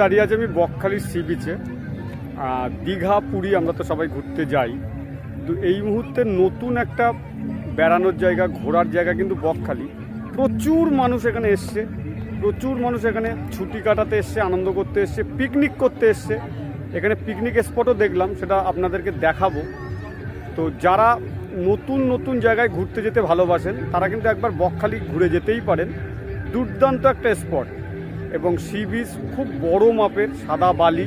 দাঁড়িয়ে আছি আমি বকখালির সি বিচে দীঘা, পুরী আমরা তো সবাই ঘুরতে যাই। তো এই মুহূর্তে নতুন একটা বেড়ানোর জায়গা, ঘোরার জায়গা কিন্তু বকখালি। প্রচুর মানুষ এখানে এসছে। প্রচুর মানুষ এখানে ছুটি কাটাতে এসছে, আনন্দ করতে এসছে পিকনিক করতে এসছে। এখানে পিকনিক স্পটও দেখলাম, সেটা আপনাদেরকে দেখাবো। তো যারা নতুন নতুন জায়গায় ঘুরতে যেতে ভালোবাসেন, তারা কিন্তু একবার বকখালি ঘুরে যেতেই পারেন। দুর্দান্ত একটা স্পট এবং সি বিচ খুব বড় মাপের সাদা বালি।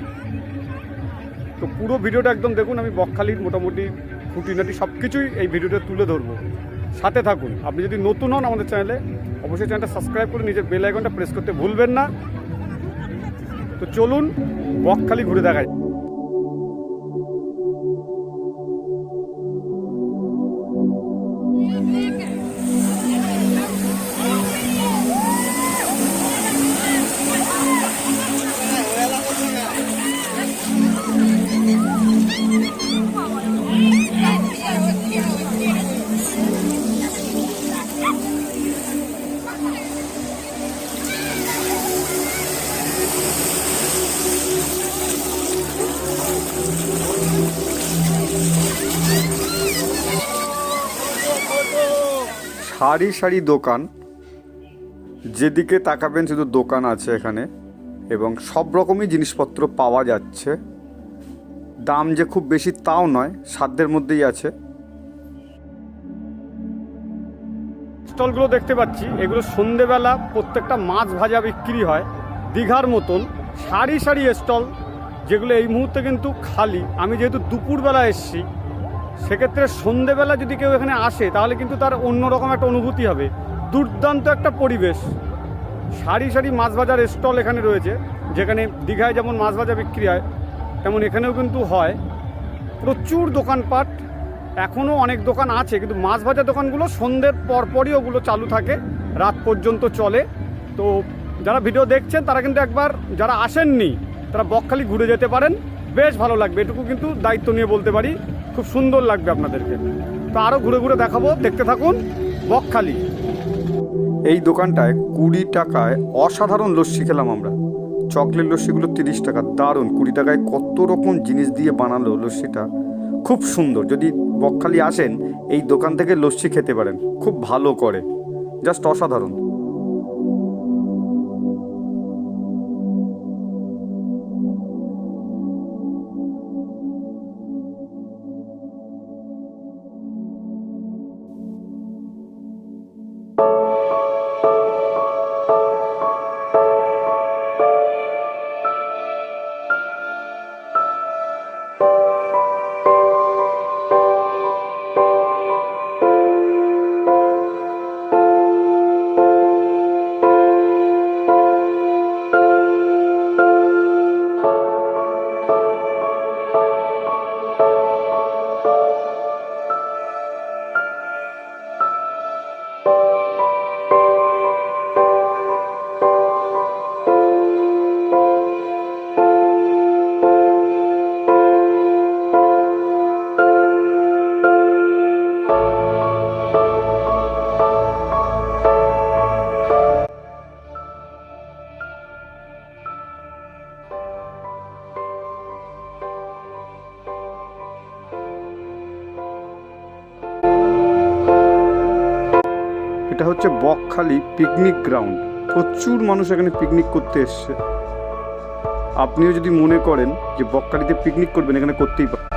তো পুরো ভিডিওটা একদম দেখুন, আমি বকখালির মোটামুটি খুঁটিনাটি সব কিছুই এই ভিডিওতে তুলে ধরবো। সাথে থাকুন। আপনি যদি নতুন হন আমাদের চ্যানেলে, অবশ্যই চ্যানেলটা সাবস্ক্রাইব করে নিজের বেল আইকনটা প্রেস করতে ভুলবেন না। তো চলুন বকখালি ঘুরে দেখাই। সারি সারি দোকান। যেদিকে তাকাবেন শুধু দোকান আছে এখানে এবং সব রকমই জিনিসপত্র পাওয়া যাচ্ছে। দাম যে খুব বেশি তাও নয়, সাধ্যের মধ্যেই আছে। স্টলগুলো দেখতে পাচ্ছি, এগুলো সন্ধেবেলা প্রত্যেকটা মাছ ভাজা বিক্রি হয়। দীঘার মতন সারি সারি স্টল, যেগুলো এই মুহূর্তে কিন্তু খালি। আমি যেহেতু দুপুরবেলা এসছি সেক্ষেত্রে সন্ধেবেলা যদি কেউ এখানে আসে, তাহলে কিন্তু তার অন্যরকম একটা অনুভূতি হবে। দুর্দান্ত একটা পরিবেশ। সারি সারি মাছ ভাজার স্টল এখানে রয়েছে, যেখানে দীঘায় যেমন মাছ ভাজা বিক্রি হয়, তেমন এখানেও কিন্তু হয়। প্রচুর দোকানপাট, এখনও অনেক দোকান আছে, কিন্তু মাছ ভাজা দোকানগুলো সন্ধ্যের পরপরই ওগুলো চালু থাকে, রাত পর্যন্ত চলে। তো যারা ভিডিও দেখছেন, তারা কিন্তু একবার যারা আসেননি, তারা বকখালি ঘুরে যেতে পারেন। বেশ ভালো লাগবে, এটুকু কিন্তু দায়িত্ব নিয়ে বলতে পারি। খুব সুন্দর লাগবে আপনাদেরকে। তো আরও ঘুরে ঘুরে দেখাবো, দেখতে থাকুন, বকখালি। এই দোকানটায় কুড়ি টাকায় অসাধারণ লস্যি খেলাম আমরা। চকলেট লস্যিগুলো তিরিশ টাকা, দারুণ। কুড়ি টাকায় কত রকম জিনিস দিয়ে বানালো লস্যিটা। খুব সুন্দর। যদি বকখালি আসেন, এই দোকান থেকে লস্যি খেতে পারেন। খুব ভালো করে। জাস্ট অসাধারণ। Bakkhali picnic ground প্রচুর মানুষ এখানে পিকনিক করতে এসছে। আপনিও যদি মনে করেন যে বকখালিতে পিকনিক করবেন, এখানে করতেই পারেন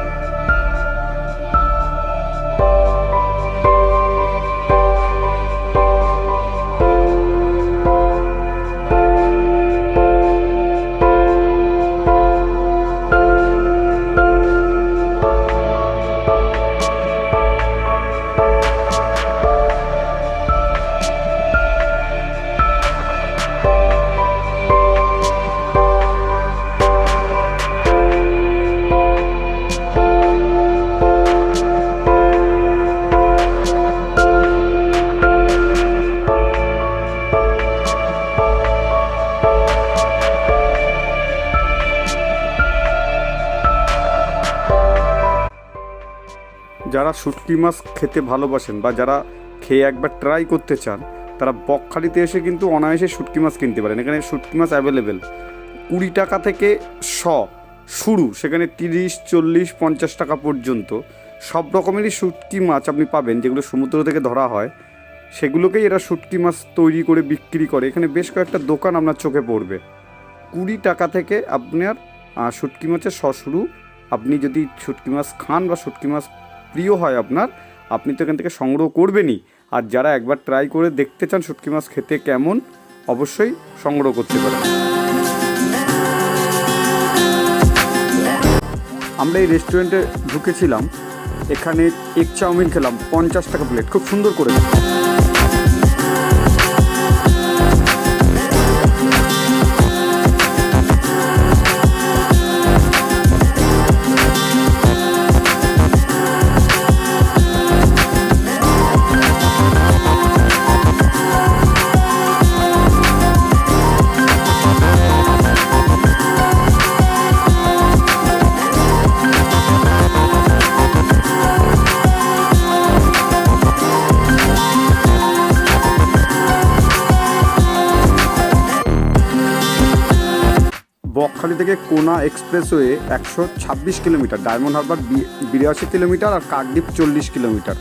শুটকি মাছ খেতে ভালোবাসেন বা যারা খেয়ে একবার ট্রাই করতে চান, তারা বকখালিতে এসে কিন্তু অনায়াসে শুটকি মাছ কিনতে পারেন। এখানে শুটকি মাছ অ্যাভেলেবেল কুড়ি টাকা থেকে শ শুরু, সেখানে তিরিশ, চল্লিশ, পঞ্চাশ টাকা পর্যন্ত। সব রকমেরই শুটকি মাছ আপনি পাবেন, যেগুলো সমুদ্র থেকে ধরা হয়। সেগুলোকেই এরা শুটকি মাছ তৈরি করে বিক্রি করে। এখানে বেশ কয়েকটা দোকান আপনার চোখে পড়বে। কুড়ি টাকা থেকে আপনার শুটকি মাছের শ শুরু। আপনি যদি শুটকি মাছ খান বা শুটকি মাছ প্রিয় হয় আপনার, আপনি তো এখান থেকে সংগ্রহ করবেনই। আর যারা একবার ট্রাই করে দেখতে চান শুটকি মাছ খেতে কেমন, অবশ্যই সংগ্রহ করতে পারেন। আমরা এই রেস্টুরেন্টে ঢুকেছিলাম। এখানে এক চাউমিন খেলাম, পঞ্চাশ টাকা প্লেট খুব সুন্দর করে বকখালি থেকে কোনা এক্সপ্রেসওয়ে একশো ছাব্বিশ কিলোমিটার, ডায়মন্ড হারবার বিরাশি কিলোমিটার আর কাকদ্বীপ চল্লিশ কিলোমিটার।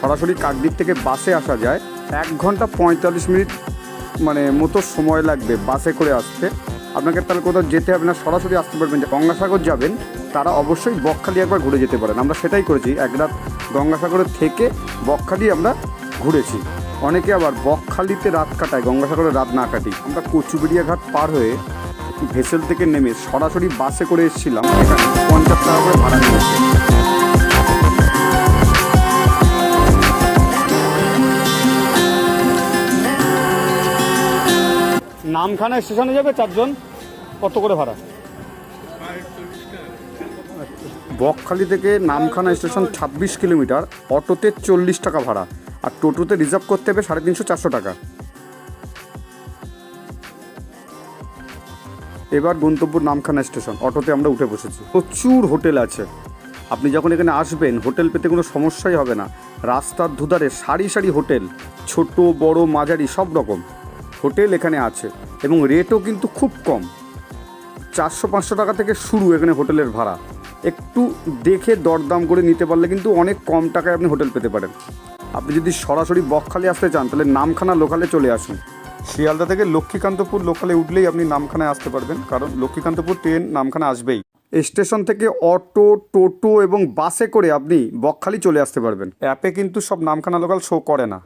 সরাসরি কাকদ্বীপ থেকে বাসে আসা যায়। এক ঘণ্টা পঁয়তাল্লিশ মিনিট মানে মতো সময় লাগবে বাসে করে আসতে। আপনাকে তাহলে কোথাও যেতে হবে না, সরাসরি আসতে পারবেন। গঙ্গাসাগর যাবেন, তারা অবশ্যই বকখালি একবার ঘুরে যেতে পারেন। আমরা সেটাই করেছি, এক রাত গঙ্গাসাগরে থেকে বকখালি আমরা ঘুরেছি। অনেকে আবার বকখালিতে রাত কাটায়, গঙ্গাসাগরে রাত না কাটি আমরা কচুবেড়িয়া ঘাট পার হয়ে ভেসেল থেকে নেমে সরাসরি বাসে করে এসেছিলাম। এখানে পঞ্চাশ টাকা করে ভাড়া নিয়েছে নামখানা স্টেশনে যাবে চারজন? কত করে ভাড়া? বকখালি থেকে নামখানা স্টেশন ছাব্বিশ কিলোমিটার, অটোতে চল্লিশ টাকা ভাড়া, আর টোটোতে রিজার্ভ করতে হবে সাড়ে তিনশো চারশো টাকা। এবার গন্তব্য নামখানা স্টেশন, অটোতে আমরা উঠে বসেছি। প্রচুর হোটেল আছে। আপনি যখন এখানে আসবেন, হোটেল পেতে কোনো সমস্যাই হবে না। রাস্তার দুধারে সারি সারি হোটেল, ছোট, বড়, মাঝারি, সব রকম। হোটেল এখানে আছে এবং রেটও কিন্তু খুব কম। চারশো, পাঁচশো টাকা থেকে শুরু এখানে হোটেলের ভাড়া। একটু দেখে দরদাম করে নিতে পারলে কিন্তু অনেক কম টাকায় আপনি হোটেল পেতে পারেন। আপনি যদি সরাসরি বকখালি আসতে চান, তাহলে নামখানা লোকালে চলে আসুন। শিয়ালদা থেকে লক্ষ্মীকান্তপুর লোকালে উঠলেই আপনি নামখানায় আসতে পারবেন, কারণ লক্ষ্মীকান্তপুর ট্রেন নামখানা আসবেই। স্টেশন থেকে অটো টোটো এবং বাসে করে আপনি বকখালি চলে আসতে পারবেন। অ্যাপে কিন্তু সব নামখানা লোকাল শো করে না।